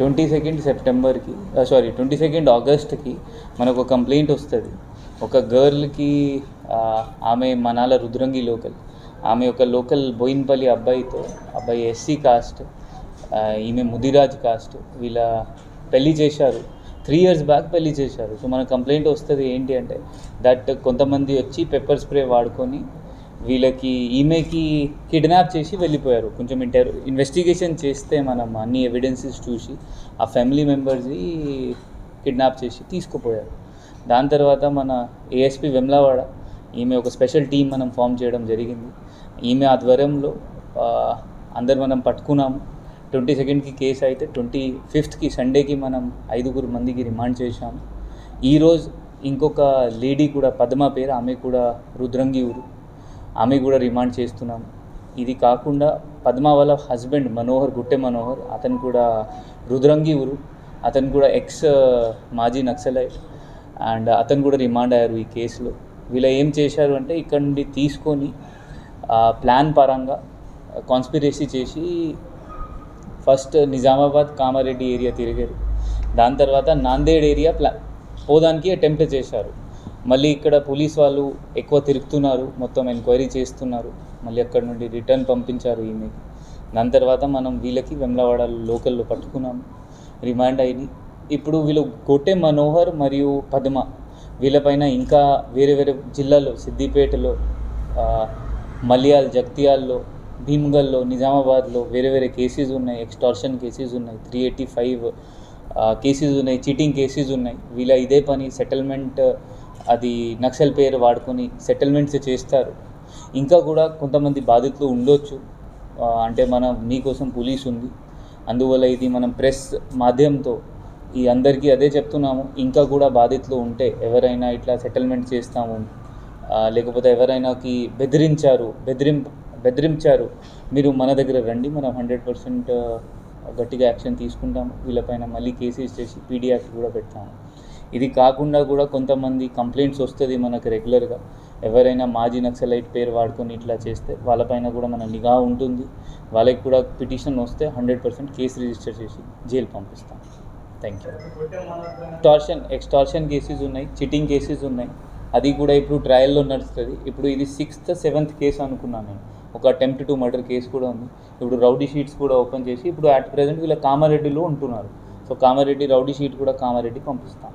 Twenty second సెప్టెంబర్కి sorry twenty second ఆగస్ట్కి మనకు కంప్లైంట్ వస్తుంది. ఒక గర్ల్కి ఆమె మనాల రుద్రంగి లోకల్. ఆమె ఒక లోకల్ బోయిన్పల్లి అబ్బాయితో అబ్బాయి ఎస్సీ కాస్ట్ ఈమె ముదిరాజ్ కాస్ట్ వీళ్ళ పెళ్ళి చేశారు. త్రీ ఇయర్స్ బ్యాక్ పెళ్ళి చేశారు. సో మన కంప్లైంట్ వస్తుంది ఏంటి అంటే దట్ కొంతమంది వచ్చి పెప్పర్ స్ప్రే వాడుకొని వీళ్ళకి ఈమెకి కిడ్నాప్ చేసి వెళ్ళిపోయారు. కొంచెం ఇంటర్ ఇన్వెస్టిగేషన్ చేస్తే మనం అన్ని ఎవిడెన్సెస్ చూసి ఆ ఫ్యామిలీ మెంబర్స్ని కిడ్నాప్ చేసి తీసుకుపోయారు. దాని తర్వాత మన ఏఎస్పి వెమ్లవాడ ఈమె ఒక స్పెషల్ టీం మనం ఫామ్ చేయడం జరిగింది. ఈమె ఆధ్వర్యంలో అందరు మనం పట్టుకున్నాము. ట్వంటీ సెకండ్కి కేసు అయితే ట్వంటీ ఫిఫ్త్కి సండేకి మనం ఐదుగురు మందికి రిమాండ్ చేశాము. ఈరోజు ఇంకొక లేడీ కూడా పద్మ పేరు ఆమె కూడా రుద్రంగి ఊరు. ఆమె కూడా రిమాండ్ చేస్తున్నాం ఇది కాకుండా పద్మ వాళ్ళ హస్బెండ్ మనోహర్ గుట్టె మనోహర్ అతను కూడా రుద్రంగి ఊరు అతను కూడా ఎక్స్ మాజీ నక్సలైట్ అండ్ అతను కూడా రిమాండ్ అయ్యారు ఈ కేసులో. వీళ్ళు ఏం చేశారు అంటే ఇక్కడ నుండి తీసుకొని ప్లాన్ పరంగా కాన్స్పిరసీ చేసి ఫస్ట్ నిజామాబాద్ కామారెడ్డి ఏరియా తిరిగారు. దాని తర్వాత నాందేడ్ ఏరియా ప్లా పోదానికి అటెంప్ట్ చేశారు. మళ్ళీ ఇక్కడ పోలీస్ వాళ్ళు ఎక్కువ తిరుగుతున్నారు మొత్తం ఎంక్వైరీ చేస్తున్నారు. మళ్ళీ అక్కడ నుండి రిటర్న్ పంపించారు ఈమెకి దాని తర్వాత మనం వీళ్ళకి వెమ్లవాడ లోకల్లో పట్టుకున్నాము. రిమాండ్ అయింది. ఇప్పుడు వీళ్ళు గొట్టె మనోహర్ మరియు పద్మ వీళ్ళపైన ఇంకా వేరే వేరే జిల్లాలో సిద్దిపేటలో మలియాల్ జగ్తియాల్లో భీమ్గల్లో నిజామాబాద్లో వేరే వేరే కేసెస్ ఉన్నాయి. ఎక్స్టార్షన్ కేసెస్ ఉన్నాయి. త్రీ ఎయిటీ ఫైవ్ కేసెస్ ఉన్నాయి. చీటింగ్ కేసెస్ ఉన్నాయి. వీళ్ళ ఇదే పని సెటిల్మెంట్ అది నక్సల్ పేరు వాడుకొని సెటిల్మెంట్స్ చేస్తారు. ఇంకా కూడా కొంతమంది బాధితులు ఉండొచ్చు. అంటే మన మీకోసం పోలీస్ ఉంది. అందువల్ల ఇది మనం ప్రెస్ మాధ్యమంతో ఈ అందరికీ అదే చెప్తున్నాము. ఇంకా కూడా బాధితులు ఉంటే ఎవరైనా ఇట్లా సెటిల్మెంట్ చేస్తాము. లేకపోతే ఎవరైనాకి బెదిరించారు బెదిరిం బెదిరించారు మీరు మన దగ్గర రండి. మనం హండ్రెడ్ పర్సెంట్ గట్టిగా యాక్షన్ తీసుకుంటాము. వీళ్ళపైన మళ్ళీ కేసెస్ చేసి పీడీ యాక్ట్ కూడా పెడతాము. ఇది కాకుండా కూడా కొంతమంది కంప్లైంట్స్ వస్తుంది మనకు రెగ్యులర్గా ఎవరైనా మాజీ నక్సలైట్ పేరు వాడుకొని ఇట్లా చేస్తే వాళ్ళపైన కూడా మన నిఘా ఉంటుంది. వాళ్ళకి కూడా పిటిషన్ వస్తే హండ్రెడ్ పర్సెంట్ కేసు రిజిస్టర్ చేసి జైలు పంపిస్తాం. Thank you extortion extortion cases ఉన్నాయి చిటింగ్ కేసెస్ ఉన్నాయి. అది కూడా ఇప్పుడు ట్రయల్లో నడుస్తుంది. ఇప్పుడు ఇది సిక్స్త్ సెవెంత్ కేసు అనుకున్నాను నేను. ఒక అటెంప్ట్ టు మర్డర్ కేసు కూడా ఉంది. ఇప్పుడు రౌడీ షీట్స్ కూడా ఓపెన్ చేసి ఇప్పుడు అట్ ప్రజెంట్ వీళ్ళ కామారెడ్డిలో ఉంటున్నారు. సో కామారెడ్డి రౌడీ షీట్ కూడా కామారెడ్డి పంపిస్తాం.